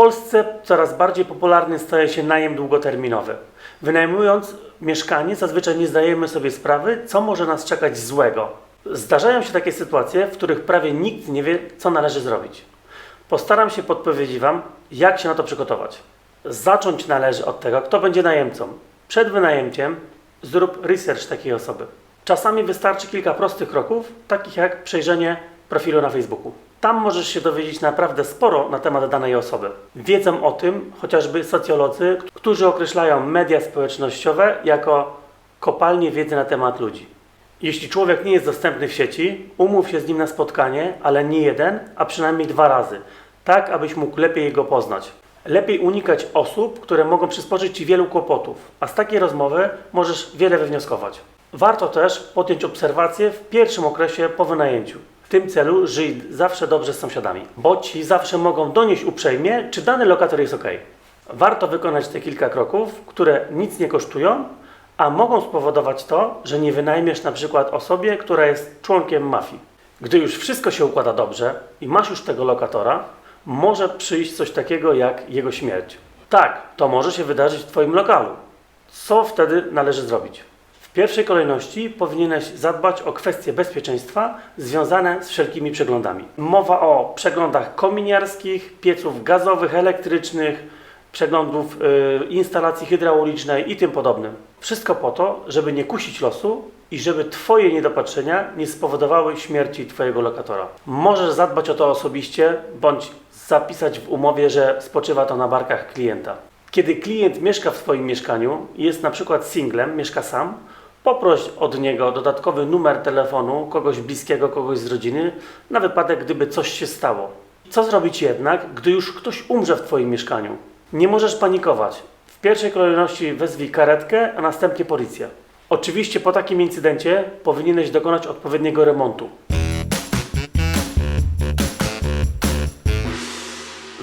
Polsce coraz bardziej popularny staje się najem długoterminowy. Wynajmując mieszkanie, zazwyczaj nie zdajemy sobie sprawy, co może nas czekać złego. Zdarzają się takie sytuacje, w których prawie nikt nie wie, co należy zrobić. Postaram się podpowiedzieć Wam, jak się na to przygotować. Zacząć należy od tego, kto będzie najemcą. Przed wynajęciem zrób research takiej osoby. Czasami wystarczy kilka prostych kroków, takich jak przejrzenie profilu na Facebooku. Tam możesz się dowiedzieć naprawdę sporo na temat danej osoby. Wiedzą o tym chociażby socjolodzy, którzy określają media społecznościowe jako kopalnie wiedzy na temat ludzi. Jeśli człowiek nie jest dostępny w sieci, umów się z nim na spotkanie, ale nie jeden, a przynajmniej dwa razy, tak abyś mógł lepiej jego poznać. Lepiej unikać osób, które mogą przysporzyć Ci wielu kłopotów, a z takiej rozmowy możesz wiele wywnioskować. Warto też podjąć obserwacje w pierwszym okresie po wynajęciu. Tym celu żyj zawsze dobrze z sąsiadami, bo ci zawsze mogą donieść uprzejmie, czy dany lokator jest ok. Warto wykonać te kilka kroków, które nic nie kosztują, a mogą spowodować to, że nie wynajmiesz na przykład osobie, która jest członkiem mafii. Gdy już wszystko się układa dobrze i masz już tego lokatora, może przyjść coś takiego jak jego śmierć. Tak, to może się wydarzyć w Twoim lokalu. Co wtedy należy zrobić? W pierwszej kolejności powinieneś zadbać o kwestie bezpieczeństwa związane z wszelkimi przeglądami. Mowa o przeglądach kominiarskich, pieców gazowych, elektrycznych, przeglądów y, instalacji hydraulicznej i tym podobnym. Wszystko po to, żeby nie kusić losu i żeby Twoje niedopatrzenia nie spowodowały śmierci Twojego lokatora. Możesz zadbać o to osobiście, bądź zapisać w umowie, że spoczywa to na barkach klienta. Kiedy klient mieszka w Twoim mieszkaniu jest na przykład singlem, mieszka sam, poproś od niego dodatkowy numer telefonu kogoś bliskiego, kogoś z rodziny, na wypadek gdyby coś się stało. Co zrobić jednak, gdy już ktoś umrze w Twoim mieszkaniu? Nie możesz panikować. W pierwszej kolejności wezwij karetkę, a następnie policję. Oczywiście po takim incydencie powinieneś dokonać odpowiedniego remontu.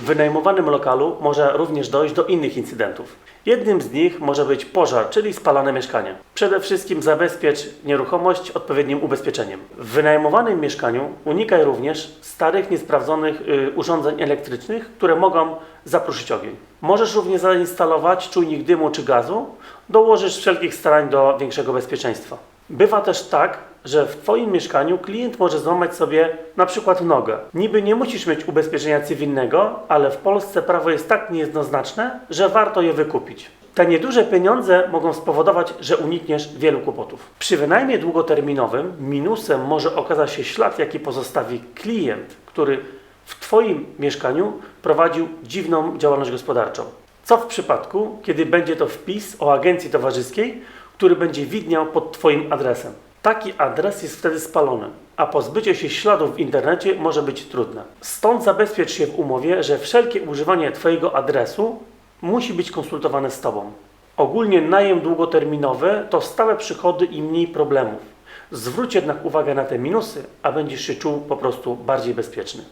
Wynajmowanym lokalu może również dojść do innych incydentów. Jednym z nich może być pożar, czyli spalane mieszkanie. Przede wszystkim zabezpiecz nieruchomość odpowiednim ubezpieczeniem. W wynajmowanym mieszkaniu unikaj również starych, niesprawdzonych y, urządzeń elektrycznych, które mogą zapruszyć ogień. Możesz również zainstalować czujnik dymu czy gazu, dołożysz wszelkich starań do większego bezpieczeństwa. Bywa też tak, że w Twoim mieszkaniu klient może złamać sobie na przykład nogę. Niby nie musisz mieć ubezpieczenia cywilnego, ale w Polsce prawo jest tak niejednoznaczne, że warto je wykupić. Te nieduże pieniądze mogą spowodować, że unikniesz wielu kłopotów. Przy wynajmie długoterminowym minusem może okazać się ślad, jaki pozostawi klient, który w Twoim mieszkaniu prowadził dziwną działalność gospodarczą. Co w przypadku, kiedy będzie to wpis o agencji towarzyskiej, który będzie widniał pod Twoim adresem? Taki adres jest wtedy spalony, a pozbycie się śladów w internecie może być trudne. Stąd zabezpiecz się w umowie, że wszelkie używanie Twojego adresu musi być konsultowane z Tobą. Ogólnie najem długoterminowy to stałe przychody i mniej problemów. Zwróć jednak uwagę na te minusy, a będziesz się czuł po prostu bardziej bezpieczny.